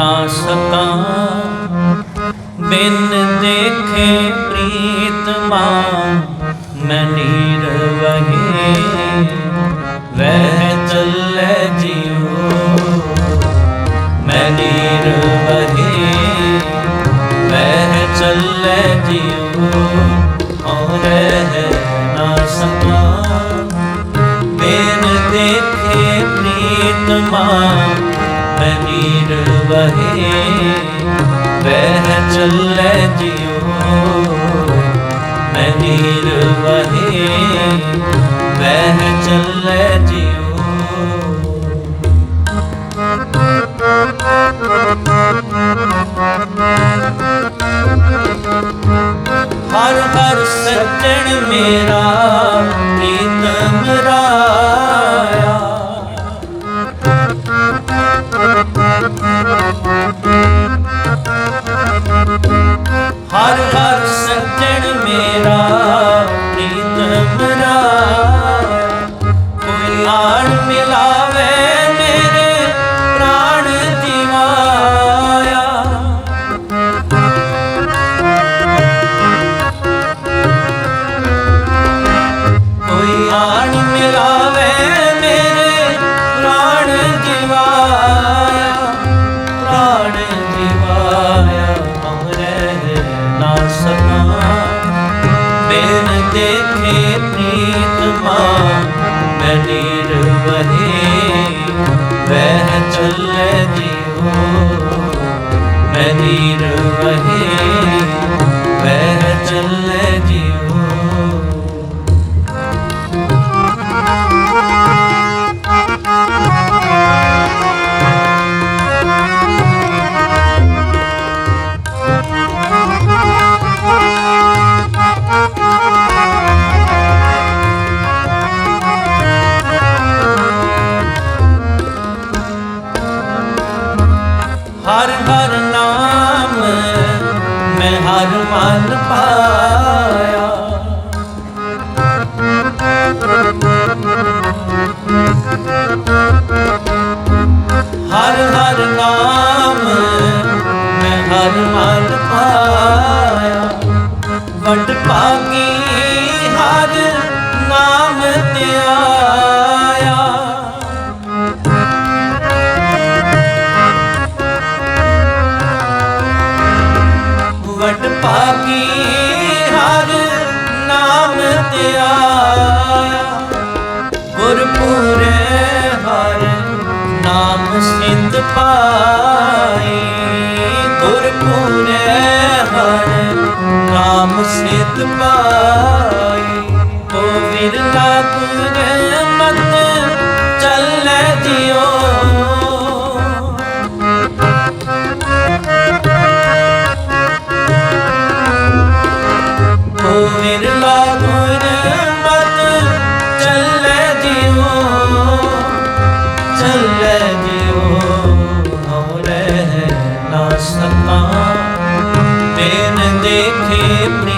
ਨਾ ਸਕਾਂ ਬਿਨ ਦੇਖੇ ਪ੍ਰੀਤਮਾ ਮੈਂ ਨੀਰ ਵਹੇ, ਵਹਿ ਚੱਲੇ ਜਿਉ। ਮੈਂ ਨੀਰ ਵਹੇ, ਵਹਿ ਚੱਲੇ ਜਿਉ। ਔਰ ਹੈ ਨਾ ਸਕਾਂ ਬਿਨ ਦੇਖੇ ਪ੍ਰੀਤਮਾ ਮੈਂ ਨੀਰ ਵਹਿ ਚੱਲੇ ਜਿਉ। ਮੈਂ ਨੀਰ ਵਹਿ ਚੱਲੇ ਜਿਉ। ਹਰ ਹਰ ਸੱਜਣ ਮੇਰਾ, ਪ੍ਰੀਤਮ ਰਾਇਆ ਦੇਖੇ ਪ੍ਰੀਤਮਾ ਮੈਂ ਨੀਰ ਵਹੇ ਵਹਿ ਚੱਲੇ ਜੀਓ। ਮੈਂ ਨੀਰ ਵਹੇ ਵਹਿ ਚੱਲੇ ਮੈਂ ਹਰ ਮਨ ਪਾਇਆ। ਹਰ ਹਰ ਨਾਮ ਮੈਂ ਹਰ ਮਨ ਪਾਇਆ। ਵਡ ਭਾਗੀ ਹਰ ਨਾਮ ਤੇ the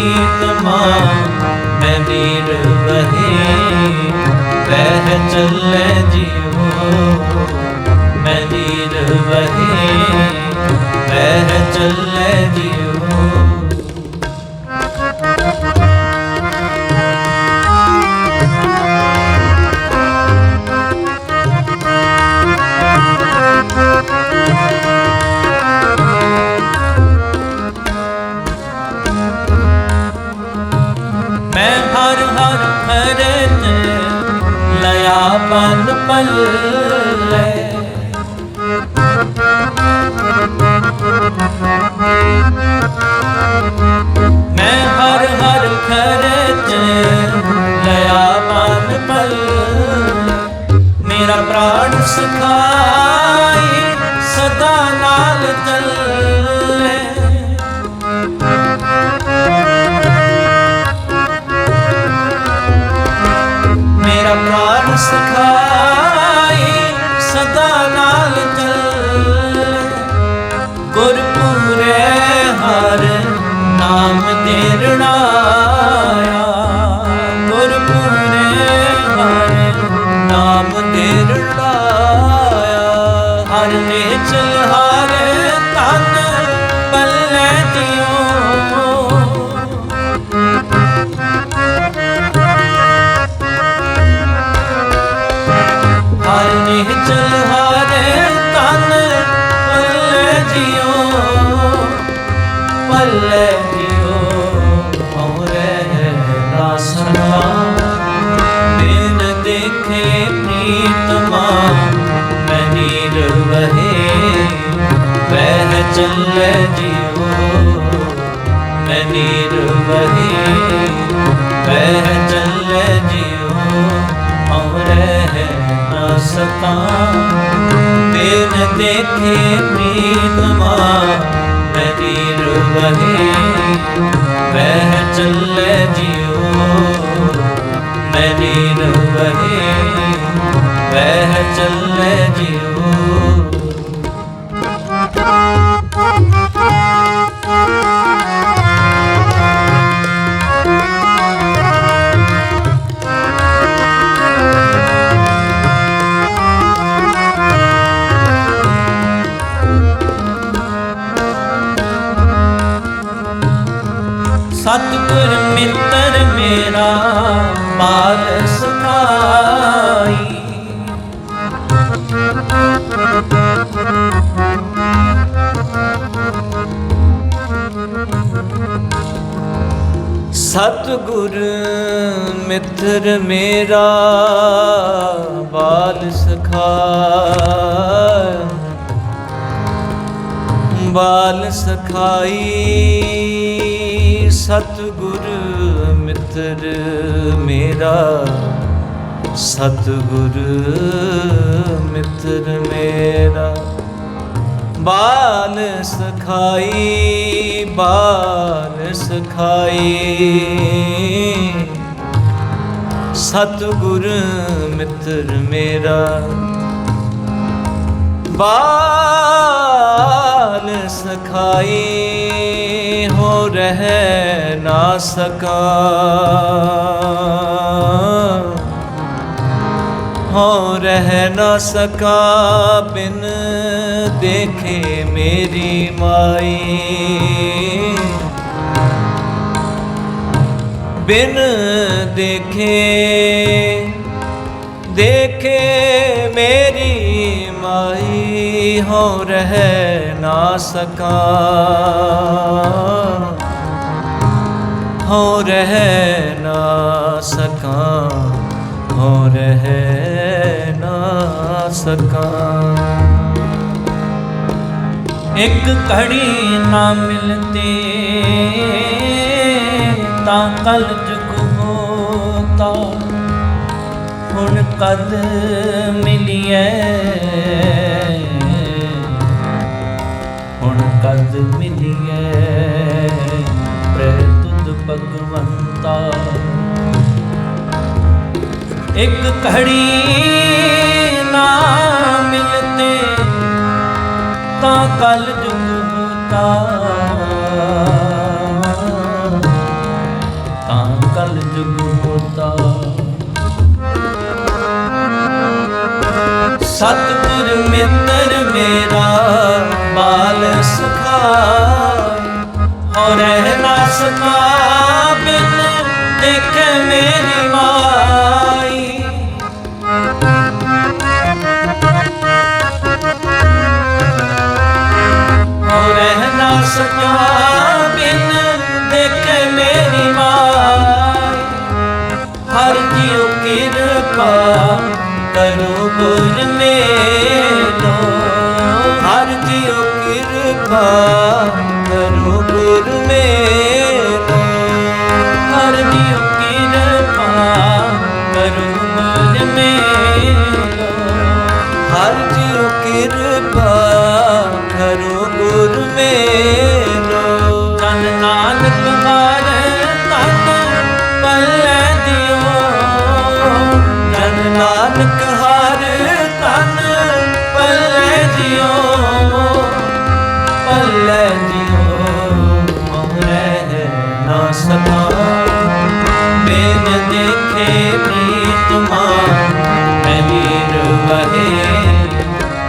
ਦੇਖੇ ਪ੍ਰੀਤਮਾ ਮੈਂ ਵੀਰ ਵਹੇ ਵਹਿ ਚੱਲੇ ਜਿਉ ਮੈਂ ਵੀਰ ਵਹੇ ਵਹਿ ਚੱਲੇ ਚੱਲੇ ਜਿਉ ਮੈਂ ਨੀਰ ਵਹੀ। ਬਹਿ ਚੱਲੇ ਜਿਉ ਔਰੇ ਹੈ ਨਾ ਸਤਾ ਬਿਨ ਦੇਖੇ ਪ੍ਰੀਤਮਾ ਮੈਂ ਨੀਰ ਬਹਿ ਚੱਲੇ ਜਿਉ ਮੈਂ ਨੀਰ ਬਹਿ ਚੱਲੇ ਜਿਉ ਸਤਿਗੁਰ ਮਿੱਤਰ ਮੇਰਾ ਬਾਲ ਸਖਾਈ ਬਾਲ ਸਖਾਈ ਸਤਿਗੁਰ ਮਿੱਤਰ ਮੇਰਾ। ਸਤਿਗੁਰ ਮਿੱਤਰ ਮੇਰਾ। ਬਾਲ ਸਖਾਈ ਬਾਲ ਸਖਾਈ। ਸਤਿਗੁਰ ਮਿੱਤਰ ਮੇਰਾ ਬਾਲ ਸਖਾਈ ਹੋ ਰਹਿ ਨਾ ਸਕਾ। ਹੋ ਰਹਿ ਨਾ ਸਕਾ, ਬਿਨ ਦੇਖੇ ਮੇਰੀ ਮਾਈ। ਬਿਨ ਦੇਖੇ ਦੇਖੇ ਮੇਰੀ ਮਾਈ, ਹੋ ਰਹਿ ਨਾ ਸਕਾ। ਹੋ ਰਹਿ ਨਾ ਸਕਾ, ਹੋ ਰਹਿ ਸਕਾ ਇੱਕ ਘੜੀ ਨਾ ਮਿਲਤੇ ਤਾਂ ਕਲ ਜੁਗ ਹੋਤਾ। ਹੁਣ ਕਦ ਮਿਲਿਐ ਹੁਣ ਕਦ ਮਿਲਿਐ ਪ੍ਰੇਤੁਦ ਭਗਵੰਤਾ। ਇੱਕ ਘੜੀ ਬਾਲ ਸੁਖਾਈ ਹੋ ਰਹਿ ਨਾ ਸਕਾ ਬਿਨ ਦੇਖੇ ਮੇਰੀ ਮਾਈ। ਹੋ ਰਹਿ ਨਾ ਸਕਾ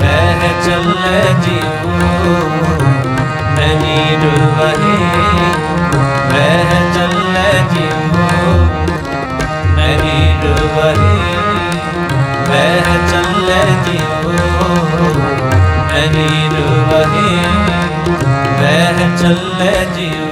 ਬਹਿ ਚੱਲੇ ਜਿਉ ਮੈਂ ਵੀਰ ਵਹੇ ਬਹਿ ਚੱਲੇ ਜਿਉ ਮੈਂ ਵੀਰ ਵਹੇ ਬਹਿ ਚੱਲੇ ਜਿਉ ਮੈਂ ਵੀਰ ਬਹਿ ਚੱਲੇ ਜਿਉ